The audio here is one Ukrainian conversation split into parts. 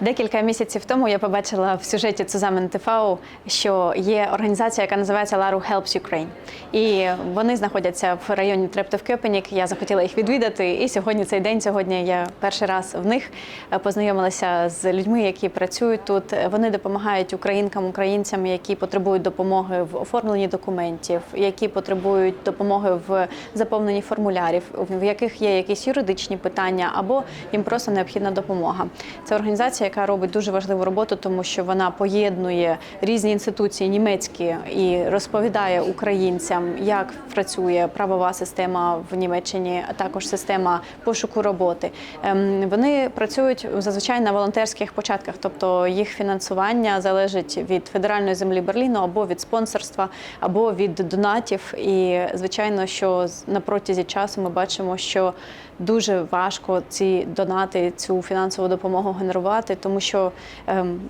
Декілька місяців тому я побачила в сюжеті Цузамен ТФАУ, що є організація, яка називається Laru Helps Ukraine. І вони знаходяться в районі Трептов-Кьопенік. Я захотіла їх відвідати. І сьогодні цей день. Сьогодні я перший раз в них е, познайомилася з людьми, які працюють тут. Вони допомагають українкам, українцям, які потребують допомоги в оформленні документів, які потребують допомоги в заповненні формулярів, в яких є якісь юридичні питання, або їм просто необхідна допомога. Це організація, яка робить дуже важливу роботу, тому що вона поєднує різні інституції німецькі і розповідає українцям, як працює правова система в Німеччині, а також система пошуку роботи. Ем, Вони працюють зазвичай на волонтерських початках, тобто їх фінансування залежить від федеральної землі Берліну або від спонсорства, або від донатів. І звичайно, що на протязі часу ми бачимо, що дуже важко ці донати, цю фінансову допомогу генерувати, тому що ем,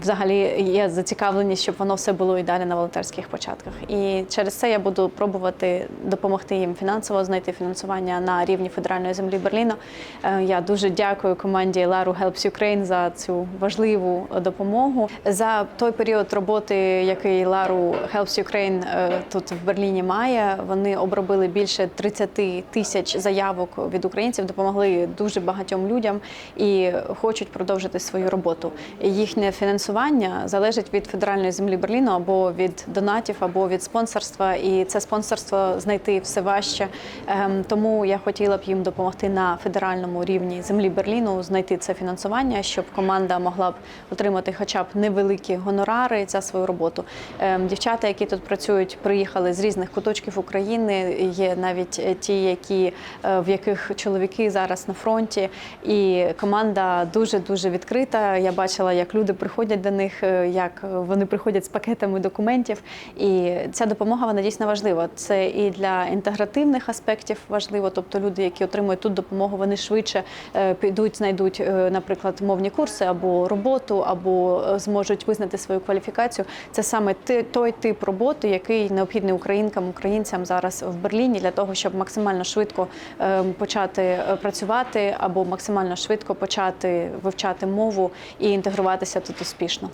взагалі є зацікавленість, щоб воно все було і далі на волонтерських початках. І через це я буду пробувати допомогти їм фінансово знайти фінансування на рівні федеральної землі Берліна. Е, Я дуже дякую команді Laru Helps Ukraine за цю важливу допомогу. За той період роботи, який Laru Helps Ukraine е, тут в Берліні має, вони обробили більше 30 тисяч заявок від українців, допомогли дуже багатьом людям і хочуть продовжити свою роботу. Їхнє фінансування залежить від федеральної землі Берліну або від донатів, або від спонсорства. І це спонсорство знайти все важче. Ем, Тому я хотіла б їм допомогти на федеральному рівні землі Берліну знайти це фінансування, щоб команда могла б отримати хоча б невеликі гонорари за свою роботу. Ем, Дівчата, які тут працюють, приїхали з різних куточків України. Є навіть е, ті, які е, в яких чоловіки зараз на фронті, і команда дуже дуже відкрита. Я бачила, як люди приходять до них, е, як вони приходять з пакетами документів. І ця допомога вона дійсно важлива. Це і для інтегративних аспектів важливо, тобто люди, які отримують тут допомогу, вони швидше е, підуть, знайдуть, е, наприклад, мовні курси або роботу, або зможуть визнати свою кваліфікацію. Це саме той тип роботи, який необхідний українкам, українцям зараз в Берліні для того, щоб максимально швидко е, почати працювати або максимально швидко почати вивчати мову і інтегруватися тут успішно.